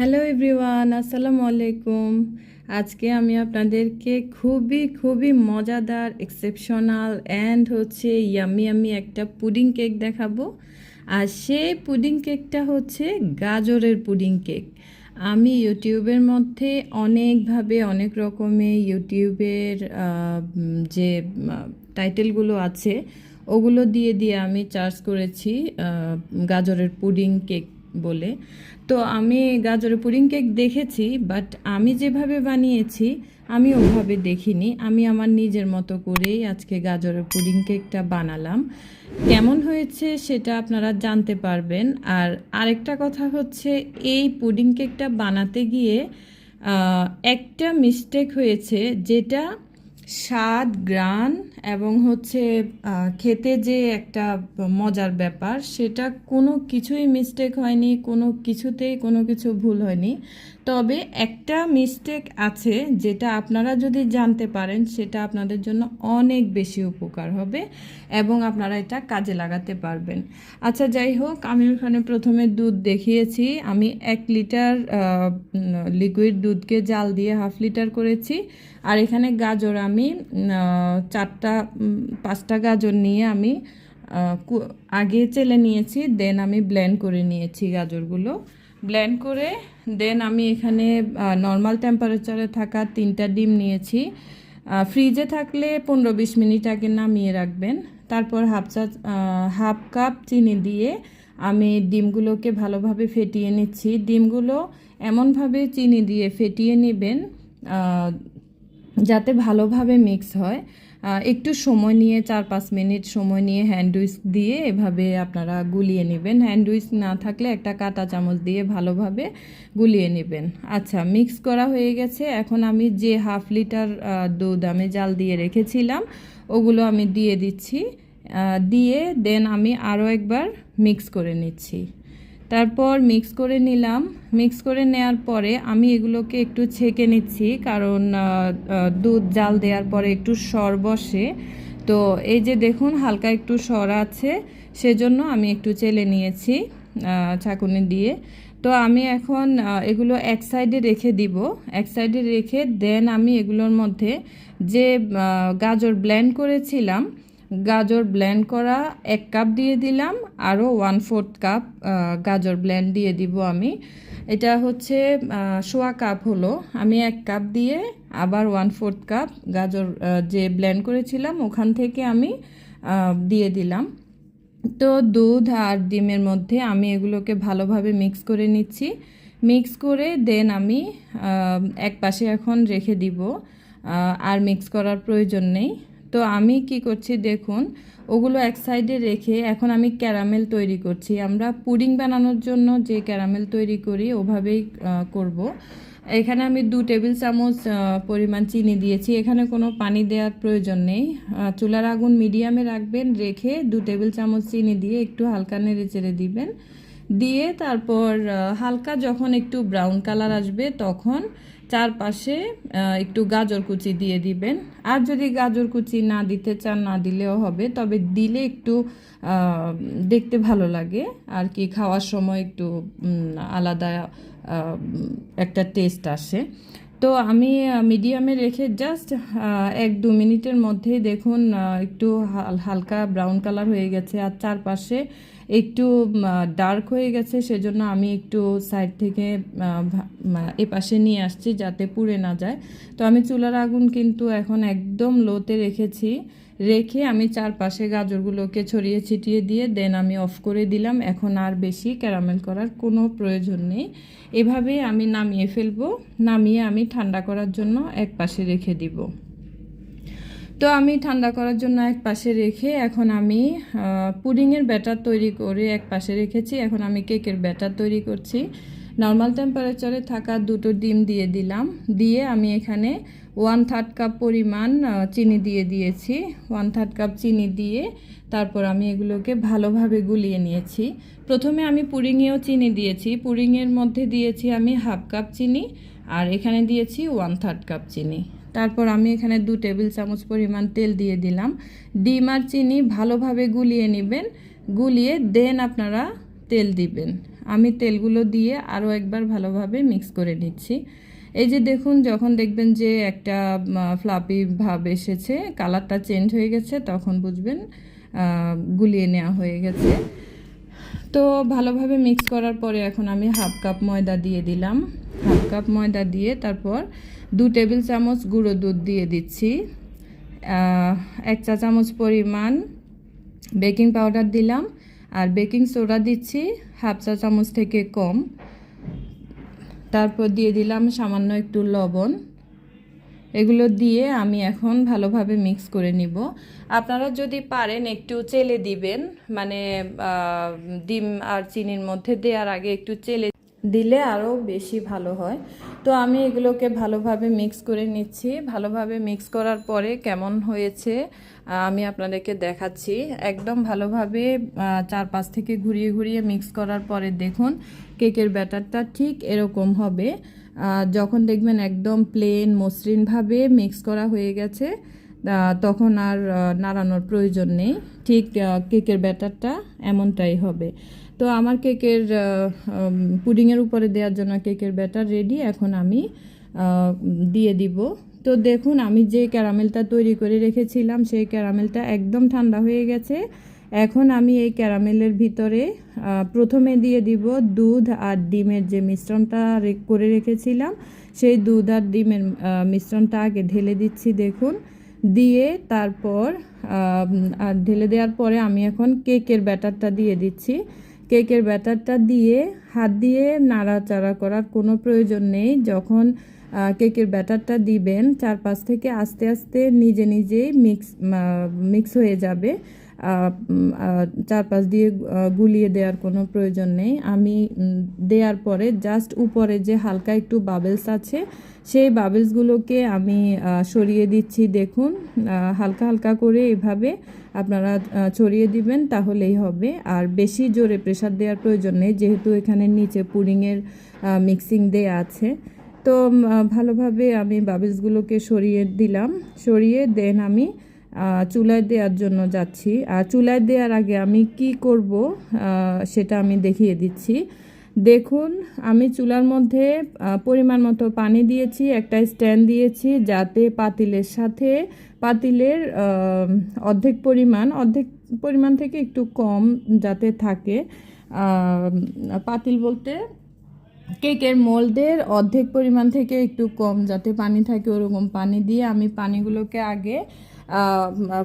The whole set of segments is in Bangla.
হ্যালো এভরিওয়ান, আসসালামু আলাইকুম। আজকে আমি আপনাদেরকে খুবই খুবই মজাদার এক্সেপশনাল অ্যান্ড হচ্ছে ইয়ামি আমি একটা পুডিং কেক দেখাবো। আর সেই পুডিং কেকটা হচ্ছে গাজরের পুডিং কেক আমি ইউটিউবের মধ্যে অনেকভাবে, অনেক রকমের ইউটিউবের যে টাইটেলগুলো আছে, ওগুলো দিয়ে দিয়ে আমি চার্জ করেছি গাজরের পুডিং কেক বলে। তো আমি গাজরের পুডিং কেক দেখেছি বাট আমি যেভাবে বানিয়েছি, আমি ওভাবে দেখিনি। আমি আমার নিজের মতো করেই আজকে গাজরের পুডিং কেকটা বানালাম। কেমন হয়েছে সেটা আপনারা জানতে পারবেন। আর আরেকটা কথা হচ্ছে, এই পুডিং কেকটা বানাতে গিয়ে একটা মিস্টেক হয়েছে, যেটা স্বাদ, গ্রান এবং হচ্ছে খেতে যে একটা মজার ব্যাপার, সেটা কোনো কিছুই মিস্টেক হয়নি, কোনো কিছুতেই কোনো কিছু ভুল হয়নি। তবে একটা মিস্টেক আছে যেটা আপনারা যদি জানতে পারেন, সেটা আপনাদের জন্য অনেক বেশি উপকার হবে এবং আপনারা এটা কাজে লাগাতে পারবেন। আচ্ছা যাই হোক, আমি ওখানে প্রথমে দুধ দেখিয়েছি। আমি এক লিটার লিকুইড দুধকে জাল দিয়ে হাফ লিটার করেছি। আর এখানে গাজর আমি আহ, চারটা পাঁচটা গাজর নিয়ে আমি আগে চেলে নিয়েছি দেন আমি ব্লেন্ড করে নিয়েছি গাজরগুলো। ব্লেন্ড করে দেন আমি এখানে নর্মাল টেম্পারেচারে থাকা তিনটা ডিম নিয়েছি। ফ্রিজে থাকলে পনেরো বিশ মিনিট আগে নামিয়ে রাখবেন। তারপর হাফ চা হাফ কাপ চিনি দিয়ে আমি ডিমগুলোকে ভালোভাবে ফেটিয়ে নিচ্ছি। ডিমগুলো এমনভাবে চিনি দিয়ে ফেটিয়ে নেবেন যাতে ভালোভাবে মিক্স হয়। একটু সময় নিয়ে, চার পাঁচ মিনিট সময় নিয়ে হ্যান্ড দিয়ে এভাবে আপনারা গুলিয়ে নেবেন। হ্যান্ড না থাকলে একটা কাঁটা চামচ দিয়ে ভালোভাবে গুলিয়ে নেবেন। আচ্ছা মিক্স করা হয়ে গেছে। এখন আমি যে হাফ লিটার দুধ আমি জাল দিয়ে রেখেছিলাম, ওগুলো আমি দিয়ে দিচ্ছি। দিয়ে দেন আমি আরও একবার মিক্স করে নিচ্ছি। তারপর মিক্স করে নিলাম। মিক্স করে নেওয়ার পরে আমি এগুলোকে একটু ছেঁকে নিচ্ছি, কারণ দুধ জাল দেওয়ার পরে একটু সর বসে। তো এই যে দেখুন, হালকা একটু সর আছে, সেজন্য আমি একটু চেলে নিয়েছি ছাঁকুনি দিয়ে। তো আমি এখন এগুলো এক সাইডে রেখে দিব। এক সাইডে রেখে দেন আমি এগুলোর মধ্যে যে গাজর ব্লেন্ড করেছিলাম, গাজর ব্লেন্ড করা এক কাপ দিয়ে দিলাম আরও ওয়ান ফোর্থ কাপ গাজর ব্ল্যান্ড দিয়ে দিব আমি। এটা হচ্ছে সোয়া কাপ হলো। আমি এক কাপ দিয়ে আবার ওয়ান ফোর্থ কাপ গাজর যে ব্ল্যান্ড করেছিলাম, ওখান থেকে আমি দিয়ে দিলাম। তো দুধ আর ডিমের মধ্যে আমি এগুলোকে ভালোভাবে মিক্স করে নিচ্ছি। মিক্স করে দেন আমি এক পাশে এখন রেখে দিব। আর মিক্স করার প্রয়োজন নেই। তো আমি কি করছি দেখুন, ওগুলো এক সাইডে রেখে এখন আমি ক্যারামেল তৈরি করছি। আমরা পুডিং বানানোর জন্য যে ক্যারামেল তৈরি করি ওভাবেই করব। এখানে আমি দু টেবিল চামচ পরিমাণ চিনি দিয়েছি। এখানে কোনো পানি দেওয়ার প্রয়োজন নেই। চুলার আগুন মিডিয়ামে রাখবেন, রেখে দু টেবিল চামচ চিনি দিয়ে একটু হালকা নেড়ে চেড়ে দিবেন। দিয়ে তারপর হালকা যখন একটু ব্রাউন কালার আসবে তখন চারপাশে একটু গাজর কুচি দিয়ে দিবেন। আর যদি গাজর কুচি না দিতে চান, না দিলেও হবে, তবে দিলে একটু দেখতে ভালো লাগে। আর কি, খাওয়ার সময় একটু আলাদা একটা টেস্ট আসে। তো আমি মিডিয়ামে রেখে জাস্ট এক দু মিনিটের মধ্যেই দেখুন একটু হালকা ব্রাউন কালার হয়ে গেছে আর চারপাশে একটু ডার্ক হয়ে গেছে। সেজন্য আমি একটু সাইড থেকে এপাশে নিয়ে আসছি যাতে পুড়ে না যায়। তো আমি চুলার আগুন কিন্তু এখন একদম লোতে রেখেছি। রেখে আমি চারপাশে গাজরগুলোকে ছড়িয়ে ছিটিয়ে দিয়ে দেন আমি অফ করে দিলাম। এখন আর বেশি ক্যারামেল করার কোনো প্রয়োজন নেই। এভাবে আমি নামিয়ে ফেলব। নামিয়ে আমি ঠান্ডা করার জন্য এক পাশে রেখে দিব। তো আমি ঠান্ডা করার জন্য এক পাশে রেখে এখন আমি পুডিংয়ের ব্যাটার তৈরি করে এক পাশে রেখেছি। এখন আমি কেকের ব্যাটার তৈরি করছি। নর্মাল টেম্পারেচারে থাকা দুটো ডিম দিয়ে দিলাম। দিয়ে আমি এখানে ওয়ান থার্ড কাপ পরিমাণ চিনি দিয়ে দিয়েছি। ওয়ান থার্ড কাপ চিনি দিয়ে তারপর আমি এগুলোকে ভালোভাবে গুলিয়ে নিয়েছি। প্রথমে আমি পুডিংয়েও চিনি দিয়েছি। পুডিংয়ের মধ্যে দিয়েছি আমি হাফ কাপ চিনি আর এখানে দিয়েছি ওয়ান থার্ড কাপ চিনি। তারপর আমি এখানে দু টেবিল চামচ পরিমাণ তেল দিয়ে দিলাম। ডিম আর চিনি ভালোভাবে গুলিয়ে নেবেন। গুলিয়ে দেন আপনারা তেল দিবেন। আমি তেলগুলো দিয়ে আরও একবার ভালোভাবে মিক্স করে নিচ্ছি। এই যে দেখুন, যখন দেখবেন যে একটা ফ্লাপি ভাব এসেছে কালারটা চেঞ্জ হয়ে গেছে, তখন বুঝবেন গুলিয়ে নেওয়া হয়ে গেছে। তো ভালোভাবে মিক্স করার পরে এখন আমি হাফ কাপ ময়দা দিয়ে দিলাম। হাফ কাপ ময়দা দিয়ে তারপর দু টেবিল চামচ গুঁড়ো দুধ দিয়ে দিচ্ছি। এক চা চামচ পরিমাণ বেকিং পাউডার দিলাম। আর বেকিং সোডা দিচ্ছি হাফ চা চামচ থেকে কম। তারপর দিয়ে দিলাম সামান্য একটু লবণ। এগুলো দিয়ে আমি এখন ভালোভাবে মিক্স করে নিব। আপনারা যদি পারেন একটু চেলে দিবেন মানে ডিম আর চিনির মধ্যে দেওয়ার আগে একটু চেলে দিলে আরও বেশি ভালো হয়। তো আমি এগুলোকে ভালোভাবে মিক্স করে নিচ্ছি। ভালোভাবে মিক্স করার পরে কেমন হয়েছে আমি আপনাদেরকে দেখাচ্ছি। একদম ভালোভাবে চারপাশ থেকে ঘুরিয়ে ঘুরিয়ে মিক্স করার পরে দেখুন কেকের ব্যাটারটা ঠিক এরকম হবে। যখন দেখবেন একদম প্লেন মসৃণভাবে মিক্স করা হয়ে গেছে তখন আর নাড়ানোর প্রয়োজন নেই। ঠিক কেকের ব্যাটারটা এমনটাই হবে। তো আমার কেকের পুডিংয়ের উপরে দেওয়ার জন্য কেকের ব্যাটার রেডি। এখন আমি দিয়ে দিব। তো দেখুন, আমি যে ক্যারামেলটা তৈরি করে রেখেছিলাম, সেই ক্যারামেলটা একদম ঠান্ডা হয়ে গেছে। এখন আমি এই ক্যারামেলের ভিতরে প্রথমে দিয়ে দিব দুধ আর ডিমের যে মিশ্রণটা করে রেখেছিলাম, সেই দুধ আর ডিমের মিশ্রণটা আগে ঢেলে দিচ্ছি, দেখুন। দিয়ে তারপর ঢেলে দেওয়ার পরে আমি এখন কেকের ব্যাটারটা দিয়ে দিচ্ছি। কেকের ব্যাটারটা দিয়ে হাত দিয়ে নাড়াচাড়া করার কোনো প্রয়োজন নেই। যখন কেকের ব্যাটারটা দিবেন। চারপাশ থেকে আস্তে আস্তে নিজে নিজেই মিক্স মিক্স হয়ে যাবে। চারপাশ দিয়ে গুলিয়ে দেওয়ার কোনো প্রয়োজন নেই। আমি দেওয়ার পরে জাস্ট উপরে যে হালকা একটু বাবেলস আছে, সেই বাবেলসগুলোকে আমি সরিয়ে দিচ্ছি। দেখুন হালকা হালকা করে এভাবে আপনারা ছড়িয়ে দিবেন তাহলেই হবে। আর বেশি জোরে প্রেসার দেওয়ার প্রয়োজন নেই, যেহেতু এখানে নিচে পুডিংয়ের মিক্সিং দেয়া আছে। তো ভালোভাবে আমি বাবেলসগুলোকে সরিয়ে দিলাম। সরিয়ে দেন আমি চুলায় দেওয়ার জন্য যাচ্ছি। আর চুলায় দেওয়ার আগে আমি কি করব সেটা আমি দেখিয়ে দিচ্ছি। দেখুন, আমি চুলার মধ্যে পরিমাণ মতো পানি দিয়েছি, একটা স্ট্যান্ড দিয়েছি, যাতে পাতিলের সাথে, পাতিলের অর্ধেক পরিমাণ অর্ধেক পরিমাণ থেকে একটু কম যাতে থাকে। পাতিল বলতে কেকের মোল্ডের অর্ধেক পরিমাণ থেকে একটু কম, যাতে পানি থাকে ওরকম পানি দিয়ে আমি পানিগুলোকে আগে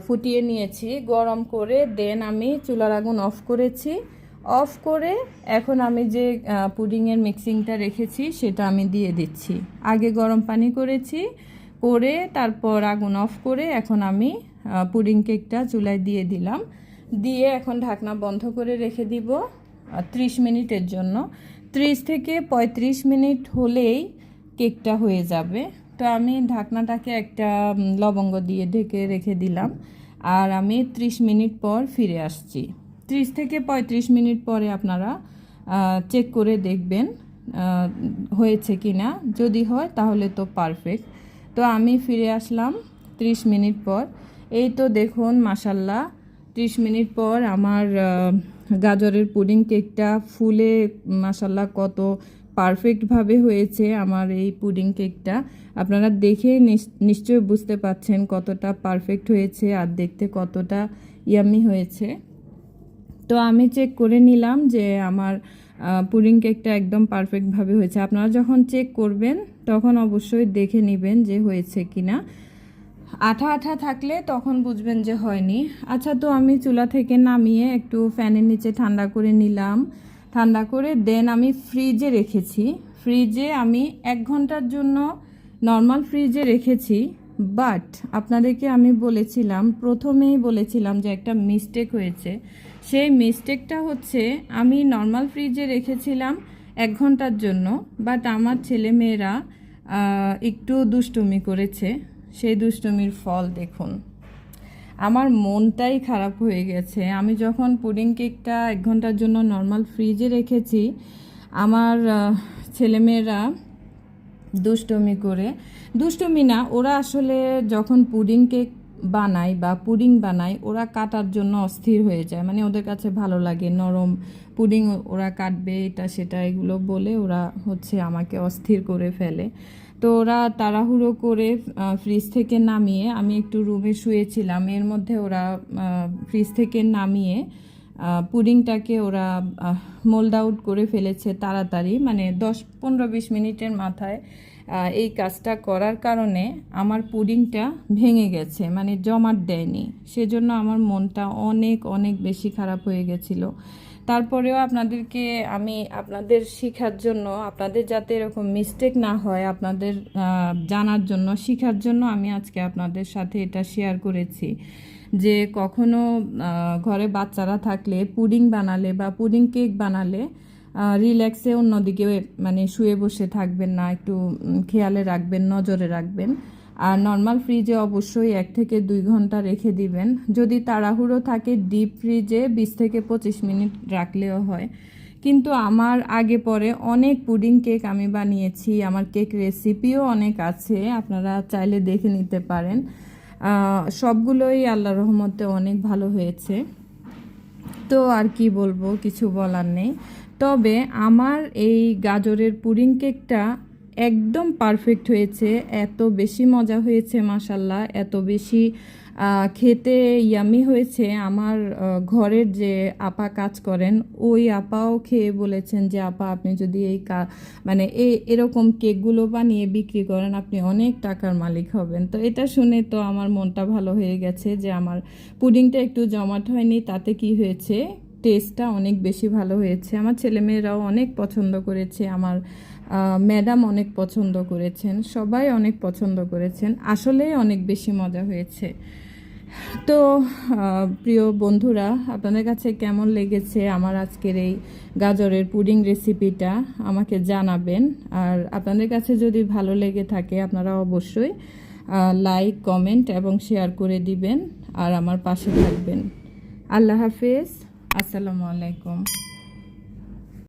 ফুটিয়ে নিয়েছি, গরম করে দেন আমি চুলার আগুন অফ করেছি। অফ করে এখন আমি যে পুডিংয়ের মিক্সিংটা রেখেছি সেটা আমি দিয়ে দিচ্ছি। আগে গরম পানি করেছি, করে তারপর আগুন অফ করে এখন আমি পুডিং কেকটা চুলায় দিয়ে দিলাম। দিয়ে এখন ঢাকনা বন্ধ করে রেখে দিব ত্রিশ মিনিটের জন্য। ত্রিশ থেকে পঁয়ত্রিশ মিনিট হলেই কেকটা হয়ে যাবে। তো আমি ঢাকনাটাকে একটা লবঙ্গ দিয়ে ঢেকে রেখে দিলাম। আর আমি ত্রিশ মিনিট পর ফিরে আসছি। ত্রিশ থেকে পঁয়ত্রিশ মিনিট পরে আপনারা চেক করে দেখবেন হয়েছে কি না যদি হয়, তাহলে তো পারফেক্ট। তো আমি ফিরে আসলাম ত্রিশ মিনিট পর। এই তো দেখুন মাসাল্লাহ ত্রিশ মিনিট পর আমার গাজরের পুডিং কেকটা ফুলে মাসাল্লাহ কত পারফেক্টভাবে হয়েছে আমার এই পুডিং কেকটা। আপনারা দেখে নিশ- নিশ্চয়ই বুঝতে পাচ্ছেন কতটা পারফেক্ট হয়েছে আর দেখতে কতটা ইয়ামি হয়েছে। তো আমি চেক করে নিলাম যে আমার পুডিং কেকটা একদম পারফেক্টভাবে হয়েছে। আপনারা যখন চেক করবেন, তখন অবশ্যই দেখে নেবেন যে হয়েছে কিনা। আঠা আঠা থাকলে তখন বুঝবেন যে হয়নি। আচ্ছা তো আমি চুলা থেকে নামিয়ে একটু ফ্যানের নিচে ঠান্ডা করে নিলাম। ঠান্ডা করে দেন আমি ফ্রিজে রেখেছি। ফ্রিজে আমি এক ঘণ্টার জন্য নর্মাল ফ্রিজে রেখেছি। বাট আপনাদেরকে আমি বলেছিলাম, প্রথমেই বলেছিলাম যে একটা মিস্টেক হয়েছে। সেই মিস্টেকটা হচ্ছে আমি নর্মাল ফ্রিজে রেখেছিলাম এক ঘণ্টার জন্য, বাট আমার ছেলে মেয়েরা একটু দুষ্টুমি করেছে। সেই দুষ্টুমির ফল দেখুন। আমার মনটাই খারাপ হয়ে গেছে। আমি যখন পুডিং কেকটা এক ঘণ্টার জন্য নর্মাল ফ্রিজে রেখেছি, আমার ছেলেমেয়েরা দুষ্টমি করে, দুষ্টমি না, ওরা আসলে যখন পুডিং কেক বানাই বা পুডিং বানাই ওরা কাটার জন্য অস্থির হয়ে যায়। মানে ওদের কাছে ভালো লাগে, নরম পুডিং ওরা কাটবে, এটা সেটা এগুলো বলে ওরা হচ্ছে আমাকে অস্থির করে ফেলে। তো ওরা তাড়াহুড়ো করে ফ্রিজ থেকে নামিয়ে, আমি একটু রুমে শুয়েছিলাম, এর মধ্যে ওরা ফ্রিজ থেকে নামিয়ে পুডিংটাকে ওরা মোল্ড আউট করে ফেলেছে তাড়াতাড়ি মানে দশ, পনেরো, বিশ মিনিটের মাথায় এই কাজটা করার কারণে আমার পুডিংটা ভেঙে গেছে মানে জমাট দেয়নি। সেজন্য আমার মনটা অনেক অনেক বেশি খারাপ হয়ে গেছিল। তারপরেও আপনাদেরকে আমি আপনাদের শেখার জন্য, আপনাদের যাতে এরকম মিস্টেক না হয়, আপনাদের জানার জন্য, শেখার জন্য আমি আজকে আপনাদের সাথে এটা শেয়ার করেছি। যে কখনো ঘরে বাচ্চারা থাকলে পুডিং বানালে বা পুডিং কেক বানালে রিল্যাক্সে অন্যদিকে মানে শুয়ে বসে থাকবেন না, একটু খেয়ালে রাখবেন, নজরে রাখবেন। আর নর্মাল ফ্রিজে অবশ্যই এক থেকে দুই ঘণ্টা রেখে দিবেন। যদি তাড়াহুড়ো থাকে ডিপ ফ্রিজে বিশ থেকে পঁচিশ মিনিট রাখলেও হয়। কিন্তু আমার আগে পরে অনেক পুডিং কেক আমি বানিয়েছি, আমার কেক রেসিপিও অনেক আছে, আপনারা চাইলে দেখে নিতে পারেন। সবগুলোই আল্লাহ রহমতে অনেক ভালো হয়েছে। তো আর কি বলব, কিছু বলার নেই। তবে আমার এই গাজরের পুডিং কেকটা একদম পারফেক্ট হয়েছে। এত বেশি মজা হয়েছে মাসাল্লাহ এত বেশি খেতে ইয়ামি হয়েছে। আমার ঘরের যে আপা কাজ করেন, ওই আপাও খেয়ে বলেছেন যে, আপা, আপনি যদি এই কা- মানে এই এরকম কেকগুলো বানিয়ে বিক্রি করেন, আপনি অনেক টাকার মালিক হবেন। তো এটা শুনে তো আমার মনটা ভালো হয়ে গেছে যে, আমার পুডিংটা একটু জমাট হয়নি, তাতে কি হয়েছে? টেস্টটা অনেক বেশি ভালো হয়েছে। আমার ছেলেমেয়েরাও অনেক পছন্দ করেছে। আমার ম্যাডাম অনেক পছন্দ করেছেন, সবাই অনেক পছন্দ করেছেন, আসলেই অনেক বেশি মজা হয়েছে। তো প্রিয় বন্ধুরা, আপনাদের কাছে কেমন লেগেছে আমার আজকের এই গাজরের পুডিং রেসিপিটা? আমাকে জানাবেন। আর আপনাদের কাছে যদি ভালো লেগে থাকে, আপনারা অবশ্যই লাইক কমেন্ট এবং শেয়ার করে দিবেন। আর আমার পাশে থাকবেন। আল্লাহ হাফেজ। আসসালামু আলাইকুম।